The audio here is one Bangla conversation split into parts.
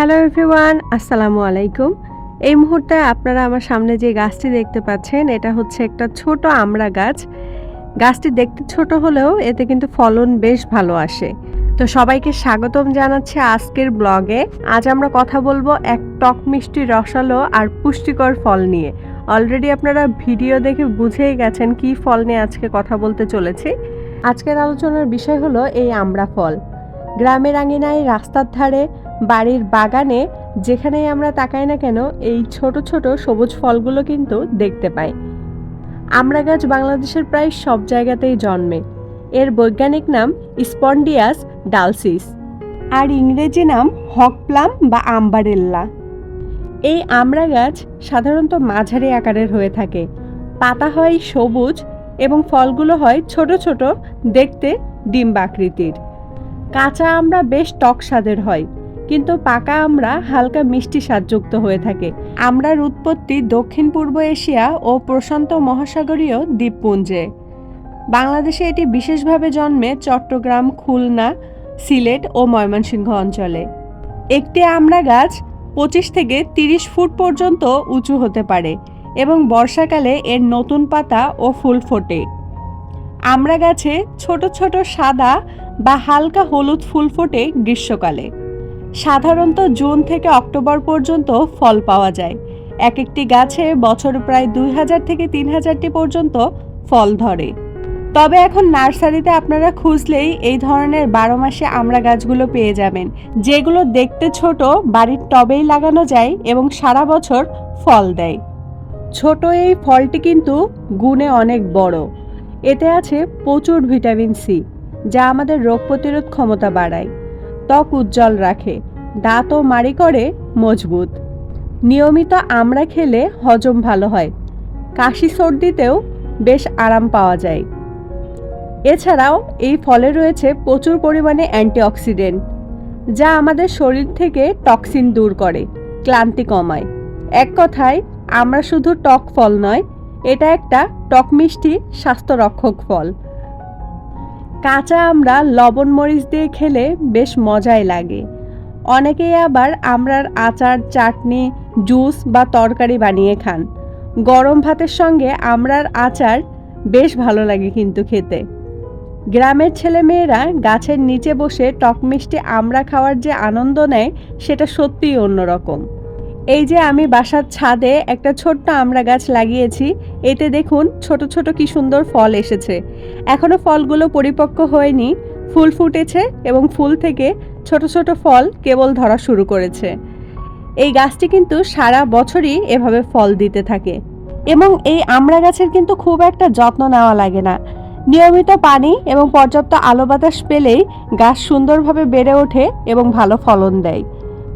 হ্যালো এভরিওয়ান আসসালামু আলাইকুম এই মুহূর্তে আপনারা আমার সামনে যে গাছটি দেখতে পাচ্ছেন, এটা হচ্ছে একটা ছোট আমড়া গাছ। গাছটি দেখতে ছোট হলেও এতে কিন্তু ফলন বেশ ভালো আসে। তো সবাইকে স্বাগতম জানাচ্ছি আজকের ব্লগে। আজ আমরা কথা বলব এক টক মিষ্টি রসালো আর পুষ্টিকর ফল নিয়ে। অলরেডি আপনারা ভিডিও দেখে বুঝেই গেছেন কি ফল নিয়ে আজকে কথা বলতে চলেছি। আজকের আলোচনার বিষয় হলো এই আমড়া ফল। গ্রামের আঙিনায় রাস্তার ধারে বাড়ির বাগানে যেখানেই আমরা তাকাই না কেন, এই ছোট ছোট সবুজ ফলগুলো কিন্তু দেখতে পাই। আমরা গাছ বাংলাদেশের প্রায় সব জায়গাতেই জন্মে। এর বৈজ্ঞানিক নাম স্পন্ডিয়াস ডালসিস আর ইংরেজি নাম হক প্লাম বা আম্বারেল্লা। এই আমড়া গাছ সাধারণত মাঝারি আকারের হয়ে থাকে। পাতা হয় সবুজ এবং ফলগুলো হয় ছোট ছোট, দেখতে ডিম্বাকৃতির। কাঁচা আমড়া বেশ টক স্বাদের হয়। কিন্তু পাকা আমড়া হালকা মিষ্টি স্বাদযুক্ত হয়ে থাকে। আমড়ার উৎপত্তি দক্ষিণ পূর্ব এশিয়া ও প্রশান্ত মহাসাগরীয় দ্বীপপুঞ্জে। বাংলাদেশে এটি বিশেষভাবে জন্মে চট্টগ্রাম, খুলনা, সিলেট ও ময়মনসিংহ অঞ্চলে। একটি আমড়া গাছ পঁচিশ থেকে তিরিশ ফুট পর্যন্ত উঁচু হতে পারে এবং বর্ষাকালে এর নতুন পাতা ও ফুল ফোটে। আমড়া গাছে ছোট ছোট সাদা বা হালকা হলুদ ফুল ফোটে গ্রীষ্মকালে। সাধারণত জুন থেকে অক্টোবর পর্যন্ত ফল পাওয়া যায়। এক একটি গাছে বছর প্রায় দুই হাজার থেকে তিন হাজারটি পর্যন্ত ফল ধরে। তবে এখন নার্সারিতে আপনারা খুঁজলেই এই ধরনের বারো মাসে আমরা গাছগুলো পেয়ে যাবেন, যেগুলো দেখতে ছোট, বাড়ির টবেই লাগানো যায় এবং সারা বছর ফল দেয়। ছোট এই ফলটি কিন্তু গুণে অনেক বড়। এতে আছে প্রচুর ভিটামিন সি, যা আমাদের রোগ প্রতিরোধ ক্ষমতা বাড়ায়। ত্বক উজ্জ্বল রাখে দাঁত ও মাড়ি করে মজবুত। নিয়মিত আমড়া খেলে হজম ভালো হয়, কাশি সর্দিতেও বেশ আরাম পাওয়া যায়। এছাড়াও এই ফলে রয়েছে প্রচুর পরিমাণে অ্যান্টিঅক্সিডেন্ট, যা আমাদের শরীর থেকে টক্সিন দূর করে, ক্লান্তি কমায়। এক কথায়, আমরা শুধু টক ফল নয়, এটা একটা টক মিষ্টি স্বাস্থ্য রক্ষক ফল। কাঁচা আমরা লবণ মরিচ দিয়ে খেলে বেশ মজাই লাগে। অনেকেই আবার আমরার আচার, চাটনি, জুস বা তরকারি বানিয়ে খান। গরম ভাতের সঙ্গে আমরার আচার বেশ ভালো লাগে কিন্তু খেতে। গ্রামের ছেলেমেয়েরা গাছের নিচে বসে টক মিষ্টি আমড়া খাওয়ার যে আনন্দ নেয়, সেটা সত্যিই অন্যরকম। এই যে আমি বাসার ছাদে একটা ছোট্ট আমড়া গাছ লাগিয়েছি, এতে দেখুন ছোট ছোট কি সুন্দর ফল এসেছে। এখনও ফলগুলো পরিপক্ক হয়নি, ফুল ফুটেছে এবং ফুল থেকে ছোট ছোট ফল কেবল ধরা শুরু করেছে। এই গাছটি কিন্তু সারা বছরই এভাবে ফল দিতে থাকে এবং এই আমড়া গাছের কিন্তু খুব একটা যত্ন নেওয়া লাগে না। নিয়মিত পানি এবং পর্যাপ্ত আলো বাতাস পেলেই গাছ সুন্দরভাবে বেড়ে ওঠে এবং ভালো ফলন দেয়।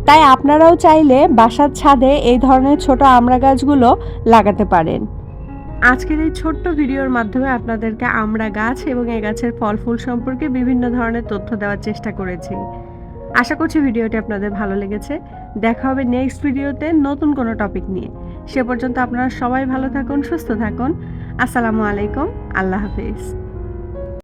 তাই আপনারাও চাইলে বাসার ছাদে এই ধরনের ছোট আমড়া গাছগুলো লাগাতে পারেন। আজকের এই ছোট্ট ভিডিওর মাধ্যমে আপনাদেরকে আমরা গাছ এবং এই গাছের ফল ফুল সম্পর্কে বিভিন্ন ধরনের তথ্য দেওয়ার চেষ্টা করেছি। আশা করছি ভিডিওটি আপনাদের ভালো লেগেছে। দেখা হবে নেক্সট ভিডিওতে নতুন কোনো টপিক নিয়ে। সে পর্যন্ত আপনারা সবাই ভালো থাকুন, সুস্থ থাকুন। আসসালামু আলাইকুম, আল্লাহ হাফিজ।